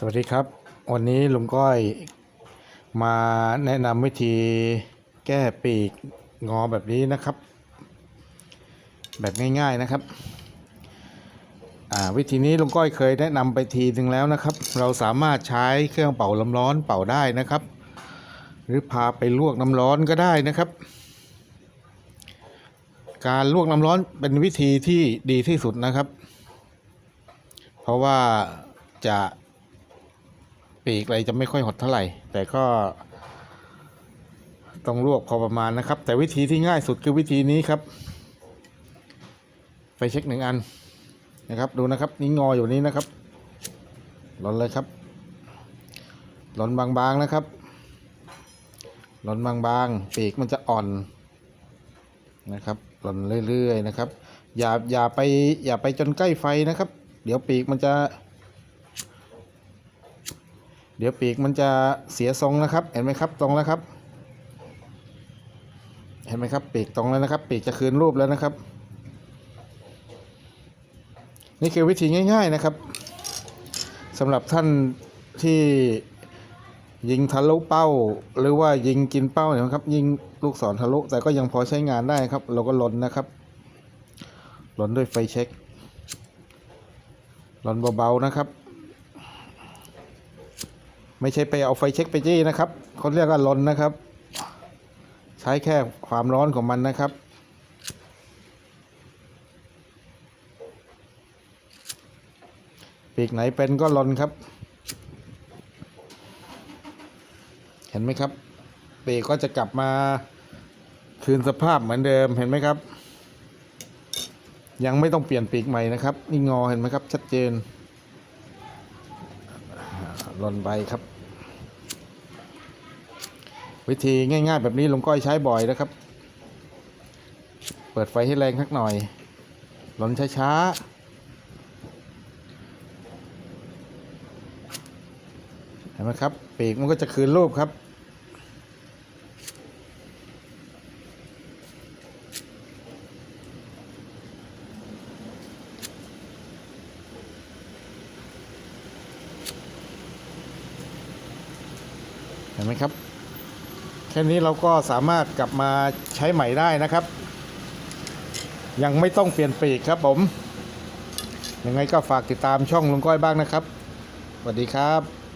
สวัสดีครับ วันนี้ลุงก้อยมาแนะนำวิธีแก้ปีกงอแบบนี้นะครับ แบบง่ายๆนะครับวิธีนี้ลุงก้อยเคยแนะนำไปทีหนึ่งแล้วนะครับ เราสามารถใช้เครื่องเป่าลมร้อนเป่าได้นะครับ หรือพาไปลวกน้ำร้อนก็ได้นะครับ การลวกน้ำร้อนเป็นวิธีที่ดีที่สุดนะครับ เพราะว่าจะ ปีกอะไรจะไม่ค่อยหดเท่าไหร่ แต่ก็ ต้องลวกพอประมาณนะครับ แต่วิธีที่ง่ายสุดคือวิธีนี้ครับ ไฟเช็คหนึ่งอันนะครับดูนะครับนี่งออยู่นี้นะครับหล่นเลยครับ หล่นบางๆนะครับ หล่นบางๆ ปีกมันจะอ่อนนะครับ หล่นเรื่อยๆนะครับ อย่าอย่าไปอย่าไปจนใกล้ไฟนะครับ เดี๋ยวปีกมันจะ เดี๋ยวปีกมันจะเสียทรงนะครับ เห็นไหมครับตรงแล้วครับ เห็นไหมครับปีกตรงแล้วนะครับ ปีกจะคืนรูปแล้วนะครับ นี่คือวิธีง่าย ๆนะครับสำหรับท่านที่ยิงทะลุเป้า หรือว่ายิงกินเป้าเนี่ยครับ ยิงลูกศรทะลุแต่ก็ยังพอใช้งานได้ครับ เราก็ลนนะครับลนด้วยไฟเช็คลนเบาๆนะครับ ไม่ใช่ไปเอาไฟเช็คไปจี้นะครับเขาเรียกว่าลนนะครับ ใช้แค่ความร้อนของมันนะครับ ปีกไหนเป็นก็ลนครับ เห็นไหมครับ ปีกก็จะกลับมาคืนสภาพเหมือนเดิมเห็นไหมครับ ยังไม่ต้องเปลี่ยนปีกใหม่นะครับ นี่งอเห็นไหมครับ ชัดเจน หล่นไปครับ วิธีง่าย ๆ แบบนี้ลุงก้อยใช้บ่อยนะครับ เปิดไฟให้แรงสักหน่อย หล่นช้าๆเห็นไหมครับ ปีกมันก็จะคืนรูปครับ ห็นไหมครับ แค่นี้เราก็สามารถกลับมาใช้ใหม่ได้นะครับ ยังไม่ต้องเปลี่ยนปีกครับผมยังไงก็ฝากติดตามช่องลุงก้อยบ้างนะครับสวัสดีครับ